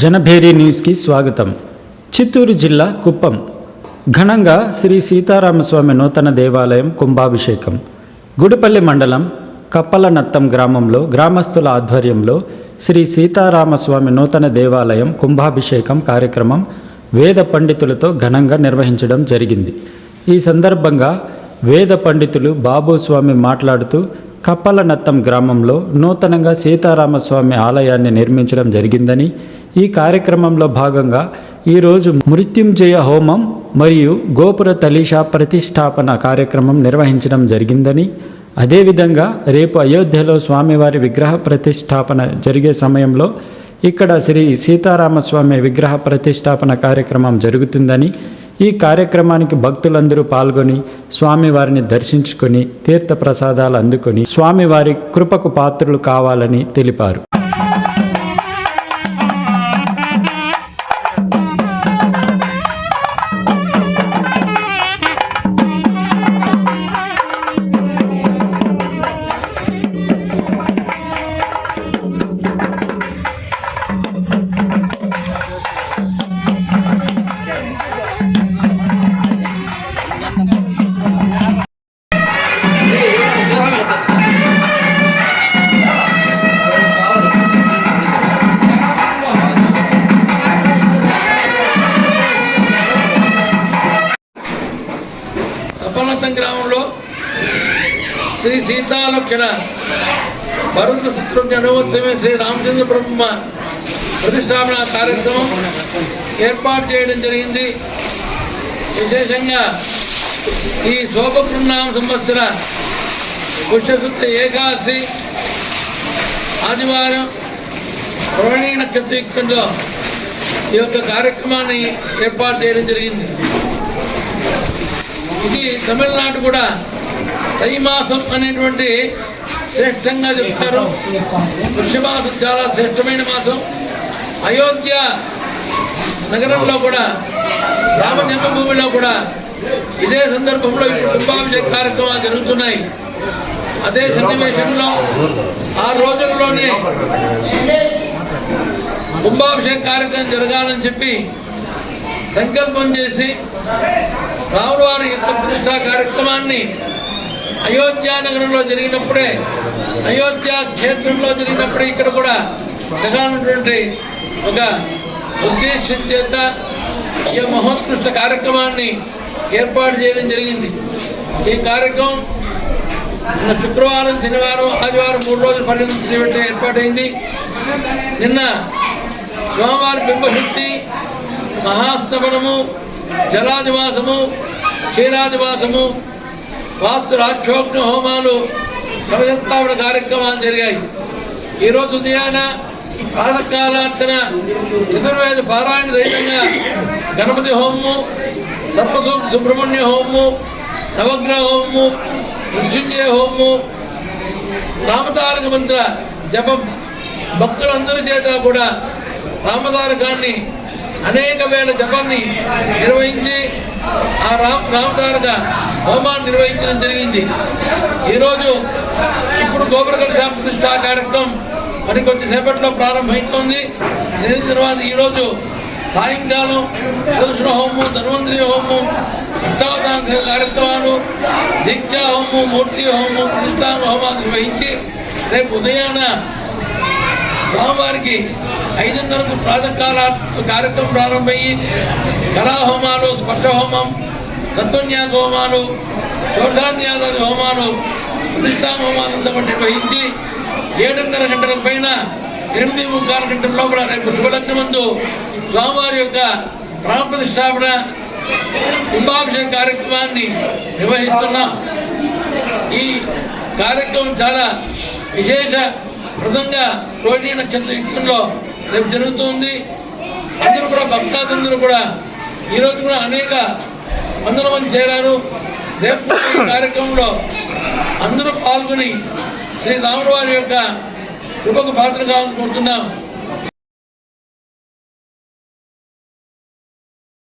జనభేరి న్యూస్కి స్వాగతం. చిత్తూరు జిల్లా కుప్పం. ఘనంగా శ్రీ సీతారామస్వామి నూతన దేవాలయం కుంభాభిషేకం. గుడిపల్లి మండలం కప్పలనత్తం గ్రామంలో గ్రామస్తుల ఆధ్వర్యంలో శ్రీ సీతారామస్వామి నూతన దేవాలయం కుంభాభిషేకం కార్యక్రమం వేద పండితులతో ఘనంగా నిర్వహించడం జరిగింది. ఈ సందర్భంగా వేద పండితులు బాబుస్వామి మాట్లాడుతూ కప్పలనత్తం గ్రామంలో నూతనంగా సీతారామస్వామి ఆలయాన్ని నిర్మించడం జరిగిందని ఈ కార్యక్రమంలో భాగంగా ఈరోజు మృత్యుంజయ హోమం మరియు గోపుర తలీషా ప్రతిష్టాపన కార్యక్రమం నిర్వహించడం జరిగిందని అదేవిధంగా రేపు అయోధ్యలో స్వామివారి విగ్రహ ప్రతిష్టాపన జరిగే సమయంలో ఇక్కడ శ్రీ సీతారామస్వామి విగ్రహ ప్రతిష్టాపన కార్యక్రమం జరుగుతుందని ఈ కార్యక్రమానికి భక్తులందరూ పాల్గొని స్వామివారిని దర్శించుకొని తీర్థ ప్రసాదాలు అందుకొని స్వామివారి కృపకు పాత్రులు కావాలని తెలిపారు. అప్పలతం గ్రామంలో శ్రీ సీతాలక్షణ భరత శత్రుఘ్న అనువత్సవమే శ్రీ రామచంద్ర బ్రహ్మ ప్రతిష్టాపన కార్యక్రమం ఏర్పాటు చేయడం జరిగింది. విశేషంగా ఈ శోభకృన్నామ సంవత్సర పుష్యశుద్ధ ఏకాదశి ఆదివారం రోహిణీ నక్షత్రంలో ఈ యొక్క కార్యక్రమాన్ని ఏర్పాటు చేయడం జరిగింది. ఇది తమిళనాడు కూడా మాసం అనేటువంటి శ్రేష్టంగా చెప్తారు. వృషమాసం చాలా శ్రేష్టమైన మాసం. అయోధ్య నగరంలో కూడా రామ జన్మభూమిలో కూడా ఇదే సందర్భంలో ఇప్పుడు కుంభాభిషేక కార్యక్రమాలు జరుగుతున్నాయి. అదే సన్నివేశంలో ఆ రోజుల్లోనే కుంభాభిషేక కార్యక్రమం జరగాలని చెప్పి సంకల్పం చేసి రాముల వారి యుద్ధ ప్రతిష్టా కార్యక్రమాన్ని అయోధ్య నగరంలో జరిగినప్పుడే అయోధ్య క్షేత్రంలో జరిగినప్పుడే ఇక్కడ కూడా జరగాలన్నటువంటి ఒక ఉద్దేశం చేత ఈ మహోత్కృష్ట కార్యక్రమాన్ని ఏర్పాటు చేయడం జరిగింది. ఈ కార్యక్రమం నిన్న శుక్రవారం శనివారం ఆదివారం మూడు రోజుల పర్యటన ఏర్పాటైంది. నిన్న స్వామివారి బింబశక్తి మహాశ్రవణము జలాదివాసము క్షీరాదివాసము వాస్తు రాక్షోగ్న హోమాలు కలగస్థాపన కార్యక్రమాలు జరిగాయి. ఈరోజు ఉదయాన ప్రాతకాలార్చన చతుర్వేద పారాయణ సహితంగా గణపతి హోమము సర్పసు సుబ్రహ్మణ్య హోమము నవగ్రహ హోమము మృత్యుంజయ హోమము రామతారక మంత్ర జపం భక్తులందరి చేత కూడా రామతారకాన్ని అనేక వేల జపాన్ని నిర్వహించి ఆ రామ రామతారక హోమాన్ని నిర్వహించడం జరిగింది. ఈరోజు ఇప్పుడు గోపురకల ప్రతిష్టా కార్యక్రమం మరి కొద్దిసేపట్లో ప్రారంభమవుతుంది దీని తర్వాత ఈరోజు సాయంకాలం సుదర్శన హోమం ధన్వంతరి హోమం అష్టావధాన కార్యక్రమాలు దీక్షా హోమం మూర్తి హోమం ప్రతిష్టా హోమాలు నిర్వహించి రేపు ఉదయాన స్వామివారికి ఐదున్నరకు ప్రాతకాల కార్యక్రమం ప్రారంభమయ్యి కళాహోమాలు స్పర్శ హోమం తత్వన్యాస హోమాలు చోర్ధాన్యాసాది హోమాలు ప్రతిష్టా హోమాలంతా నిర్వహించి ఏడున్నర గంటల పైన ఎనిమిది ముక్కాల గంటల లోపల రేపు శుభలగ్న ముందు స్వామివారి యొక్క ప్రాణప్రతిష్టాపన కుంభాభిషేక కార్యక్రమాన్ని నిర్వహిస్తున్నాం. ఈ కార్యక్రమం చాలా విశేష ప్రదంగా రోజీ నక్షత్ర యుద్ధంలో రేపు జరుగుతుంది. అందరూ కూడా భక్తాదులందరూ కూడా ఈరోజు కూడా అనేక వందల మంది చేరారు. రేపు ఈ కార్యక్రమంలో అందరూ పాల్గొని శ్రీ వారి యొక్క కృపకు పాత్ర కావాలనుకుంటున్నాం